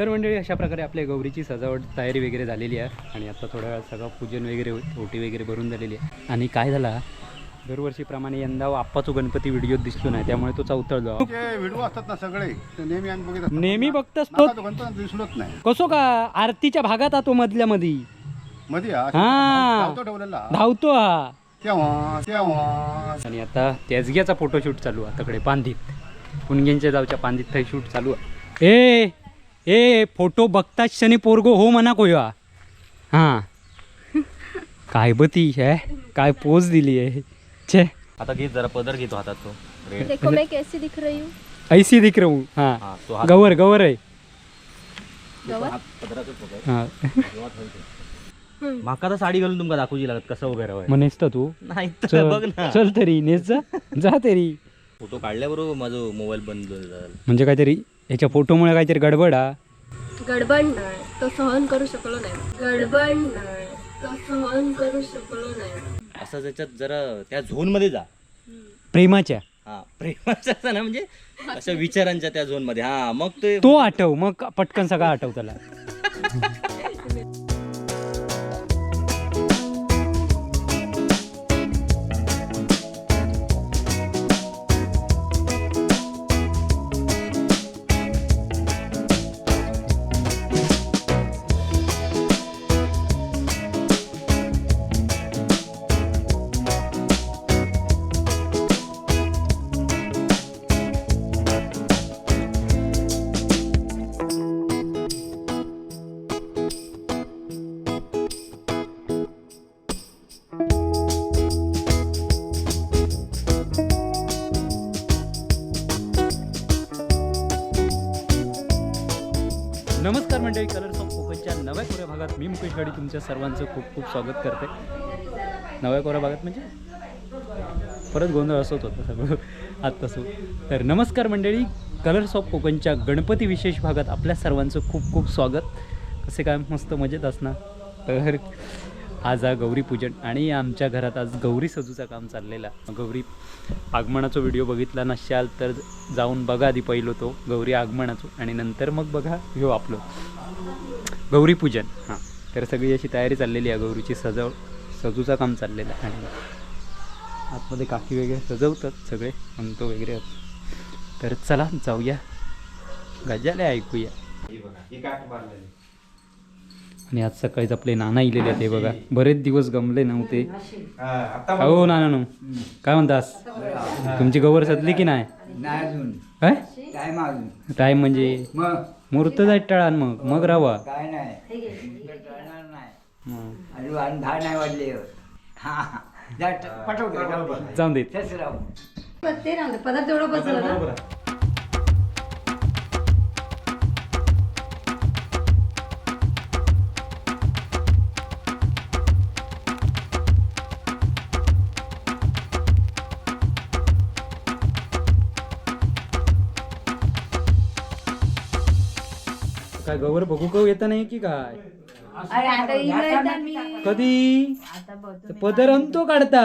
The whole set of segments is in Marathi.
तर मंडळी अशा प्रकारे आपल्या गौरीची सजावट तयारी वगैरे झालेली आहे आणि आता थोड्या वेळात सगळं पूजन वगैरे ओटी वगैरे भरून झालेली आहे. आणि काय झाला दरवर्षीप्रमाणे यंदा आप्पाचो गणपती व्हिडिओ दिसलो नाही त्यामुळे तो चौथळलो व्हिडिओ असतात ना सगळे नेहमी बघित असतो. नेहमी तो गणपती दिसलोच नाही. कसो का आरतीच्या भागात तो मधल्या मधी? मध्ये हा. धावतो ठेवलेला धावतो हा. तेव्हा तेव्हा. आणि आता त्याजग्याचा फोटोशूट चालू आहे तकडे पांदीत पुणगेंच्या जावच्या पांदीत थंय शूट चालू आहे. ए! ए फोटो बघताच क्षणी पोरगो हो म्हणा कोया. हां. काय बती है काय पोज दिली आहे छे. आता घे जरा पदर घेतो हातात तो. रेड. देखो मैं कैसी दिख रही हूँ. ऐसी दिख रहूं हां हा. तो हात गवर गवर आहे गवत पदरातच पकड. हां. माका तर साडी घालून तुमका दाखवची लागत कसं उभं राहावं? म्हणेस तर तू. नाही तर बघ चल ना. चल तरी नेस जा. जा तरी. फोटो काढल्याबरोबर माझं मोबाईल बंद झाला. म्हणजे काहीतरी याच्या फोटोमुळे काहीतरी गडबड हा? गडबड नाही तो सहन करू शकलो नाही. गडबड नाही तो सहन करू शकलो नाही. असं त्याच्यात जरा त्या झोनमध्ये जा. प्रेमाच्या. हा प्रेमाचा असं ना म्हणजे अशा विचारांच्या त्या झोनमध्ये हा मग ते तो आठव मग पटकन सगळं आठव त्याला. कोकणच्या नव्या कोऱ्या भागात मी मुकेश गाडी तुमच्या सर्वांचं खूप खूप स्वागत करते. नव्या कोऱ्या भागात म्हणजे? परत गोंधळ असत होता सगळं आत्तासो तर नमस्कार मंडळी. कलर्स ऑफ कोकणच्या गणपती विशेष भागात आपल्या सर्वांचं खूप खूप स्वागत. कसे काय मस्त मजेत असणार? तर आज हा गौरी पूजन आणि आमच्या घरात आज गौरी सजूचं काम चाललेलं गौरी आगमनाचा व्हिडिओ बघितला नसाल तर जाऊन बघा आधी पहिलो तो गौरी आगमनाचो. आणि नंतर मग बघा घेऊ आपलं. गौरी पूजन. हां. तर सगळी अशी तयारी चाललेली आहे गौरीची सजव सजूचं काम चाललेलं आहे. आणि आतमध्ये काकी वगैरे सजवतात सगळे म्हणतो वगैरे. तर चला जाऊया. गजाले ऐकूया. आणि आज सकाळीच आपले नाना इलेले ते बघा. बरेच दिवस गमले नव्हते. हो नाना नो काय म्हणतास? तुमची गवर सजली की नाही? नाही अजून. काय? टाइम म्हणजे? मग. मुहूर्त जायत टाळा मग. मग राहा काय नाही. हं. हा. हा. जाऊन देत पदार्थ एवढं बसलं काय गवर बघू कऊ येता नाही की काय? अरे आता इकडे येतात मी. कधी? आता पदर अंतो काढता.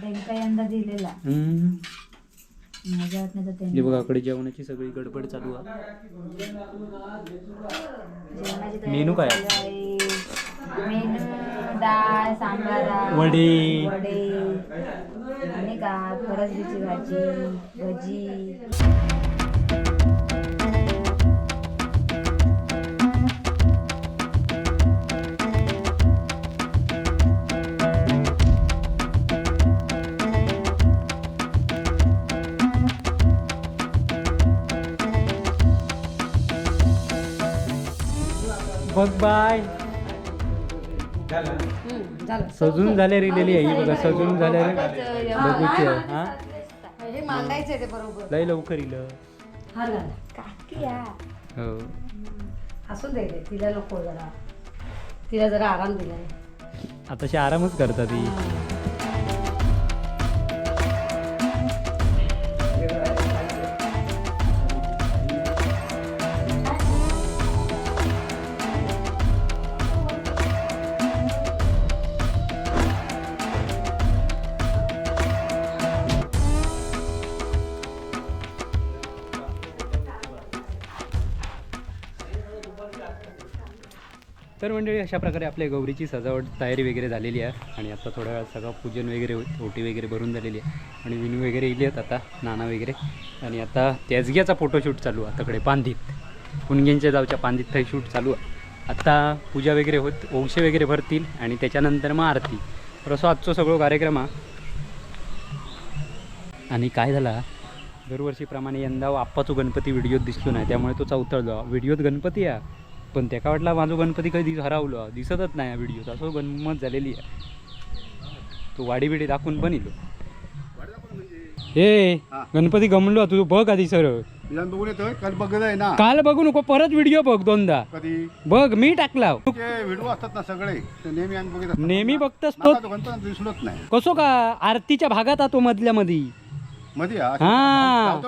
त्यांचा यंदा दिलेला. हम्म. माझ्या वाटण्याचा हे त्यांनी बघा कडे जेवणाची सगळी गडबड चालू आहे. जेवणाची मेनू काय? तयारी आहे. मेनू डाळ सांबारा वडे. वडे. आणि का? फरसबीची भाजी भजी. बघ बाय. सजून झाल्या रिलेली आहे ही बघा सजून झाल्या रे. बघूची आहे. हा हे. मांडायचं ते बरोबर. लय लवकर इलं. काकी या हो. असू दे रे, तिला नको जरा. तिला जरा आराम दिलाय. आताशी आरामच करतात ती तर मंडळी अशा प्रकारे आपल्या गौरीची सजावट तयारी वगैरे झालेली आहे आणि आता थोड्या वेळात सगळं पूजन वगैरे होत ओटी वगैरे भरून झालेली आहे. आणि विनू वगैरे इली आहेत आता नाना वगैरे. आणि आता त्याजग्याचा फोटोशूट चालू आहे आताकडे पांधीत कुणग्यांच्या जावच्या पांदीत थंय शूट चालू आहे. आत्ता पूजा वगैरे होत वंशे वगैरे भरतील आणि त्याच्यानंतर मग आरती. तर असं आजचं कार्यक्रम आणि काय झाला दरवर्षीप्रमाणे यंदा आप्पाचो गणपती व्हिडिओत दिसलो नाही त्यामुळे तो चौथळलो व्हिडिओत गणपती आहे. पण त्याका वाटला माझो गणपती कधी हरवलो दिसतच नाही व्हिडिओत असं गंमत झालेली आहे. तो वाडी बिडी दाखवून पण ए हा. गणपती गमलो तुझं बघ आधी सर काल बघत ना. काल बघू नको परत व्हिडिओ बघ दोनदा. कधी? बघ मी टाकला. ते व्हिडिओ असतात ना सगळे ते नेहमी. नेहमी बघतोस तो. तो दिसलोच नाही. कसो का आरतीच्या भागात तो मधल्या मधी? मध्ये हा.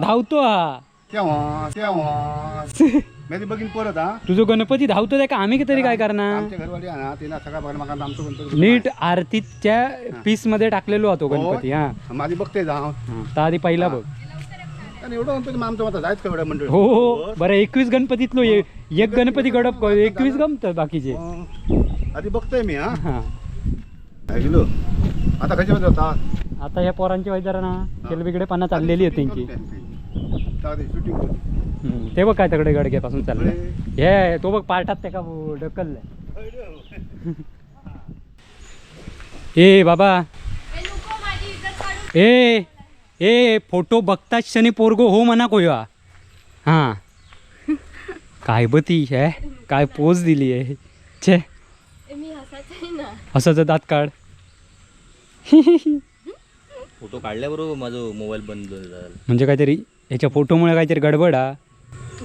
धावतो हा. तेव्हा तेव्हा मी ते बघीन परत हा तुझो गणपती धावतो का? आम्ही तरी काय करणार? आमच्या घरवाली आहे ना तिला सगळा बघा माका आमचं गणपती नीट आरतीच्या पीसमध्ये टाकलेलो होतो गणपती हा. माझी बघते जा हा, तर आधी पहिला बघ. आणि एवढं गणपती मग आमचं आता जायचं का एवढ्या मंडळ? हो हो बरं एकवीस गणपतीतलो ए- एक गणपती गडप एकवीस गमत बाकीचे? आधी बघतोय मी हा. हा. गेलो आता कशामध्ये होता? आता ह्या पोरांची ना केलबिकडे पाना चाललेली आहे त्यांची. शूटिंग ते बघ काय तकडे गडग्यापासून चाललंय हे तो बघ पार्टात त्या का ढकललाय. ए बाबा. ए ए फोटो बघताच क्षणी पोरगो हो म्हणा कोया. हां. काय बती हे? काय पोज दिली आहे. छे. मी हसायचं दात काढ. फोटो काढल्याबरोबर माझं मोबाईल बंद झाला. म्हणजे काहीतरी ह्याच्या फोटोमुळे काहीतरी गडबड हा?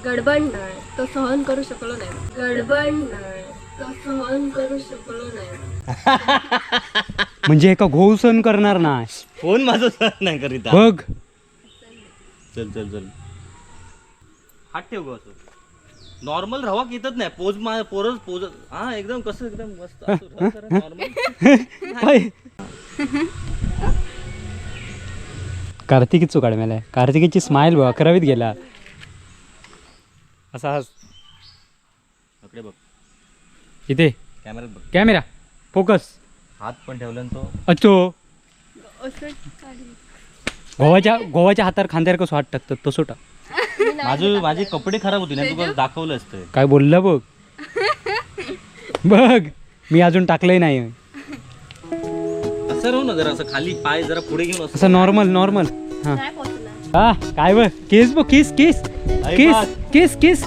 गडबड नाही तो सहन करू शकलो नाही. गडबड नाही तो सहन करू शकलो नाही. म्हणजे एका घोळ सण करणार ना. फोन माझं सहन नाही करीत हा. बघ. चल चल चल. हात ठेव गं असं. नॉर्मल रवा येतच नाही. पोज मा पोरच पोज हा एकदम कसं एकदम मस्त नॉर्मल कार्तिकीच काढ मला कार्तिकीची स्माइल बघ अकरावीत गेला. असा हस इकडे बघ. इथे. कॅमेऱ्यात बघ. कॅमेरा. फोकस. हात पण ठेवला ना तो. अच्छो काढली. गोवाच्या गोवाच्या हातावर खांद्यावर कसं हात टाकतात तसं टाक. माझं माझे कपडे खराब होते ना तुला दाखवलं असतं. काय बोललं बघ. बघ मी अजून टाकलंय नाही. असं राहू ना जरा असं खाली पाय जरा पुढे घेऊन असं. असं नॉर्मल नॉर्मल हा. नाही हा काय बघ केस बघ केस केस केस केस केस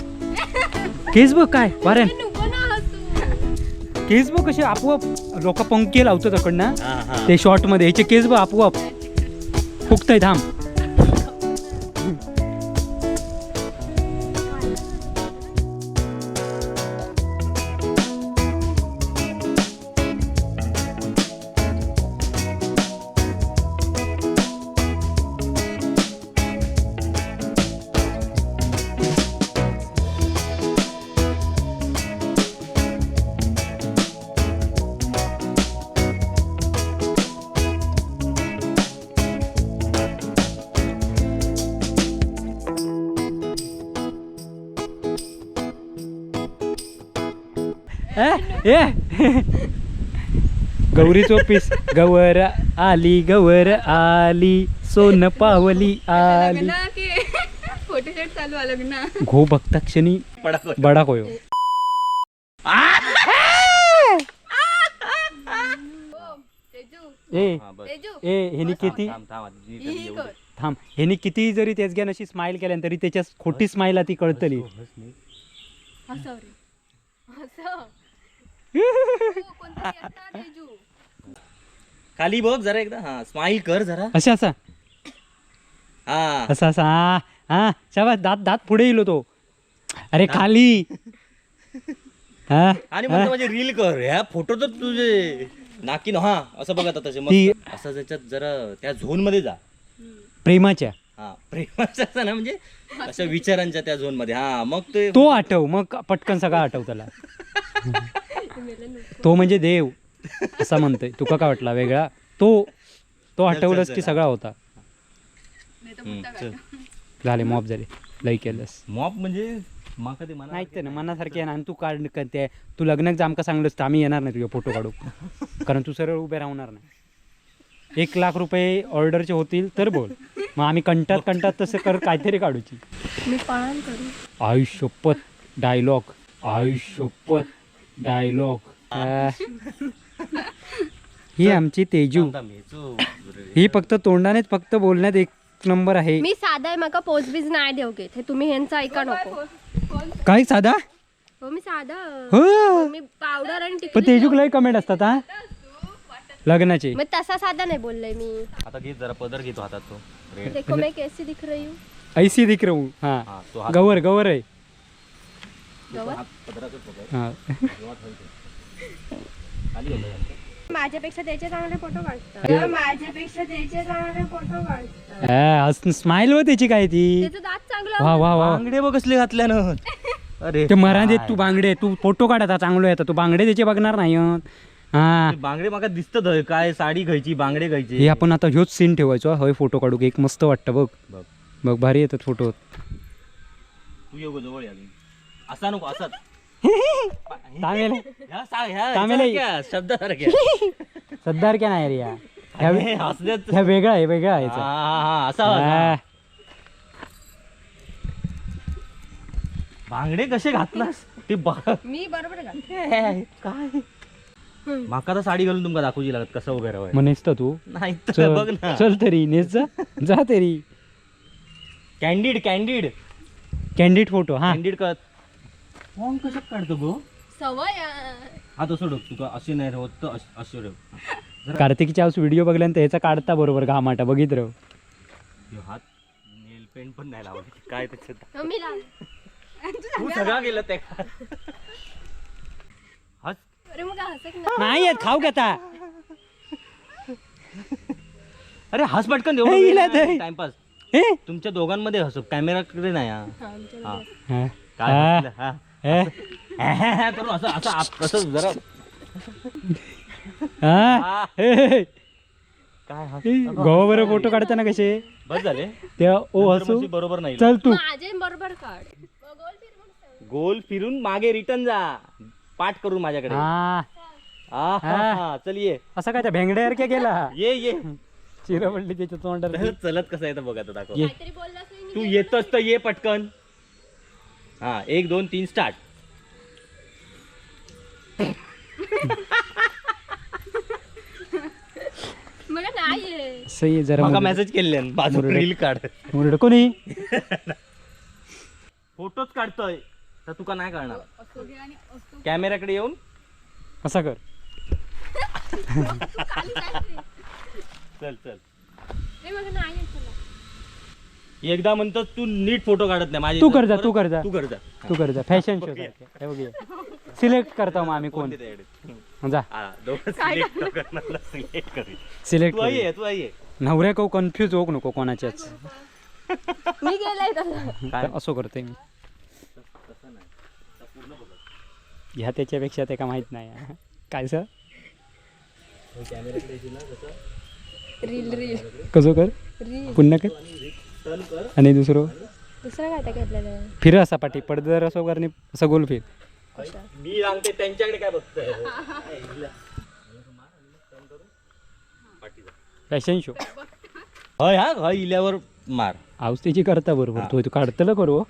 केस बघ काय वाऱ्यान नको ना हसू केस बघ कसे आपोआप लोक पंखे लावतात अकडनं. हा हा. ते शॉर्टमध्ये ह्याचे केस बघ आपोआप. फुकतय थांब. ए, ए गौरीचो पीस गवर आली गवर आली सोन पावली आली. फोटोशूट चालू आहे लग्न. घो बघता क्षणी. बडा कोयो ए ए ह्यानी किती थांब ह्यानी किती जरी तेच घ्यान अशी स्माइल केल्या तरी त्याच्या खोटी स्माइल ती कळतली. खाली बघ जरा एकदा. हा स्माइल कर जरा. असं असा. हा. असा असा. हा हा. शाबास दात दात पुढे येलो तो. अरे खाली. हा. आणि माझे रील कर. ह्या फोटो तर तुझे. नाकी ना हा असं बघ आता तसे मग असं त्याच्यात जरा त्या झोनमध्ये जा. प्रेमाच्या. हा प्रेमाचा असं ना म्हणजे अशा विचारांच्या त्या झोनमध्ये. हा मग ते तो आठव मग पटकन सगळा आठव त्याला. तो म्हणजे देव असा म्हणतोय. तुका काय वाटला? वेगळा? तो तो आठवलंस की सगळा होता. झाले मॉप झाले. लई केलंस. मॉप म्हणजे माका ते ते ना मनासारखे आणि तू काढ ते तू लग्नात जा आमका सांगलंस तर आम्ही येणार नाही तुझे फोटो काढू. कारण तू सरळ उभे राहणार नाही. एक लाख रुपये ऑर्डरचे होतील तर बोल. मग आम्ही कंटात कंटात तसं कर काहीतरी काढूची. मी पाळण करू. आयुष्यपत डायलॉग. आयुष्यपत. डायलॉग. ही. आमची तेजू. ही फक्त तोंडानेच फक्त बोलण्यात एक नंबर आहे. मी साधा आहे माका पोस्ट बीज नाही देऊ घेत. हे तुम्ही ह्यांचं ऐका नको. काय साधा? हो मी साधा. हो. मी पावडर आणि पण टिकली तेजूक लय कमेंट असतात हा? लग्नाचे. मग तसा साधा नाही बोललोय मी. आता घे जरा पदर घेतो हातात तो. रेड देखो मैं कैसी दिख रही हूँ. ऐसी दिख रहू हा हा. तो गवर गवर आहे गवत हात पदरातच पकड. हा खाली होता यार. माझ्यापेक्षा त्याचे चांगले फोटो काढतात. माझ्यापेक्षा त्याचे चांगले फोटो काढतात. स्माइल हो त्याची काय ती? त्याचं दात चांगलं वा वा वा. बांगडे बघ कसले घातल्यानं. अरे ते मराठीत. तू बांगडे तू फोटो काढता चांगलो येतात तू बांगडे त्याचे बघणार नाही हं. हा. बांगडे माका दिसत काय साडी घ्यायची बांगडे हे घ्यायचे आपण आता ह्योच सीन ठेवायचो हय फोटो काढू एक मस्त वाटतं बघ. बघ. बघ भारी येतात फोटो तू जवळ या. असा नको असाच. तामेल. शब्दासारख्या. सद्दार क्या नाही रे या. ह्या वेगळा आहे वेगळा आहे हा, याचा. हा, हा, असा हा. बांगडे कसे घातलास? ते बा- मी बरोबर काय? माका तर साडी घालून तुमका दाखवची लागत कसं उभे राहाय मग नेसतं तू. नाही तर बघ चल ना. चल तरी नेस जा. जा तरी. कॅन्डिड कॅन्डिड कॅन्डिड फोटो हा. कॅन्डिड कत फॉर्म कसं काढतो गो सवय. हा तसं ठेव तुका असे नाही राहत तर अस- असे ठेव कार्तिकीच्या आज व्हिडिओ बघल्यानंतर ह्याचा काढता बरोबर घामाटा बघित राहू ह्यो हात नेल पेंट पण नाही लावले काय त्याच्यात मी लावलं. तू सगळा गेलं ते हस अरे मग हसत ना नाही येत खाऊ घेता अरे हस पटकन हे हिला ते. देऊ टाइमपास हे तुमच्या दोघांमध्ये हसू कॅमेराकडे नाही हा. हा हा. काय. हसलं, हा. हे? करून असं असं आप- असं जरा हा. हे, हे, हे. काय हस गोवा फोटो काढताना कसे? बस झाले. त्या ओ नंतर हसू. म्हणशील बरोबर नाही. चल तू. माझे बरोबर काढ. गोल फिरून मागे रिटर्न जा. पाठ करून माझ्याकडे. हा. आ, हा, हा, चल ये. असं काय त्या भेंगड्यासारख्या गेला ये ये. चिरा पडली त्याच्या तोंडात चल, चलत कसं येतं बघा आता दाखव. ये. काहीतरी बोललास नाही तू येतोस तर ये पटकन. हा एक दोन तीन स्टार्ट मला नाही आहे. सही जरा मला मुरड- मेसेज केले बाजू मुरडे. रील काढ. मुरड कोणी? फोटोच काढतोय तर तुका नाही काढणार कॅमेराकडे येऊन? असा कर? चल चल. मला नाही आहे. एकदा म्हणतो तू नीट फोटो काढत नाही माझे तू कर जा तू कर जा. तू कर जा. तू कर जा. फॅशन शो हे बघ सिलेक्ट करता मग आम्ही कोण? जा. सिलेक्ट तू आई तू नवऱ्या कौ कन्फ्यूज होऊ नको कोणाच्याच. मी गेलाय तसं. असं करतोय मी. ह्या त्याच्यापेक्षा ते का माहीत नाही. काय सर? रील रील कसं कर? रील पुन्हा कर. आणि दुसरं? दुसरं घेतलेलं फिर असा पाठी पडदर असं करणे असं गोल फिर. मी सांगते त्यांच्याकडे काय बघतोय? फॅशन शो हय हा हय इल्यावर मार. आऊस त्याची करता बरोबर तू तू काढतलं करू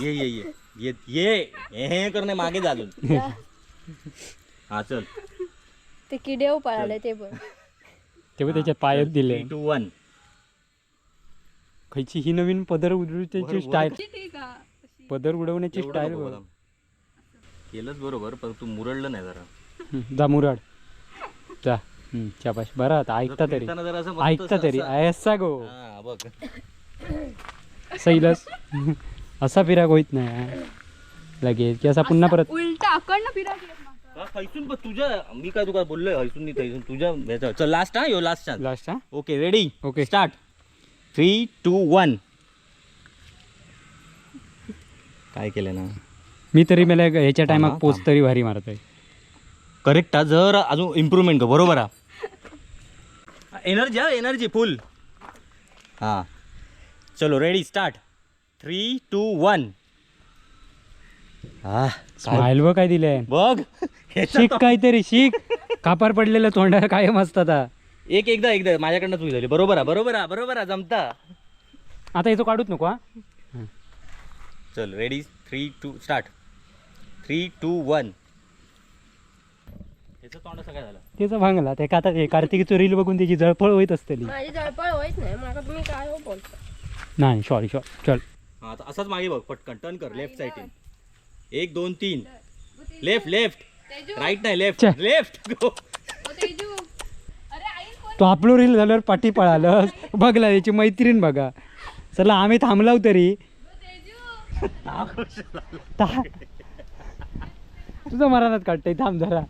ये ये ये. ये ये हे करणे मागे झालून हा चल. ते किडेव पळाले ते पण. तेव्हा त्याच्यात पायच दिले. टू वन खयची ही नवीन पदर उडवण्याची स्टाईल पदर उडवण्याची स्टाईल केलंच बरोबर पण तू मुरडलं नाही जरा. जा मुराड. जा. हम्म, शाबाश बरं आता ऐकता तरी. फिरताना जरा असं मस्त ऐकता असं- तरी. असं- ऐसा गो. हा, बघ. सैलस. असा फिराक होईत नाही लगेच. की असा पुन्हा परत उलटा अकडनं फिरा हैसून बघ तुझ्या मी काय तुला बोललोय हैसून नाही थैसून तुझ्या ह्याच्यावर चल लास्ट हा? यो लास्ट चान्स लास्ट हा? Okay ready okay start three two one काय केलं ना? मी तरी मला ह्याच्या टायमात थांब. पोच तरी भारी मारतोय. करेक्ट हा जर अजून इम्प्रूव्हमेंट कर बरोबर हा. एनर्जी हा एनर्जी फुल हां. चलो ready start three two one हा स्माईल बघ काय दिलंय. बघ. शिक काहीतरी शिक. कापार पडलेलं तोंडाला कायम असतात हा. एक एकदा एकदा. माझ्याकडनं चुकी झाली. बरोबर आहे बरोबर आहे बरोबर आहे जमता. आता याचं काढूच नको हा. चल ready three two start three two one याचं तोंड असं काय झालं? त्याचं भांगला. ते का आता हे कार्तिकीचं रील बघून त्याची जळफळ होईत असतेली. माझी जळपळ होईत नाही. माका तुम्ही काय हो बोलता? नाही सॉरी सॉरी चल. हा आता असाच मागे बघ. पटकन टर्न कर लेफ्ट साईड एक दोन तीन. लेफ्ट लेफ्ट राईट नाही लेफ्ट चे. लेफ्ट गो तो आपलं रील झाल्यावर पाठी पळालं बघला याची मैत्रीण बघा. चला आम्ही थांबलाव तरी. ता- तुझं मरानात काढतंय थांब जरा.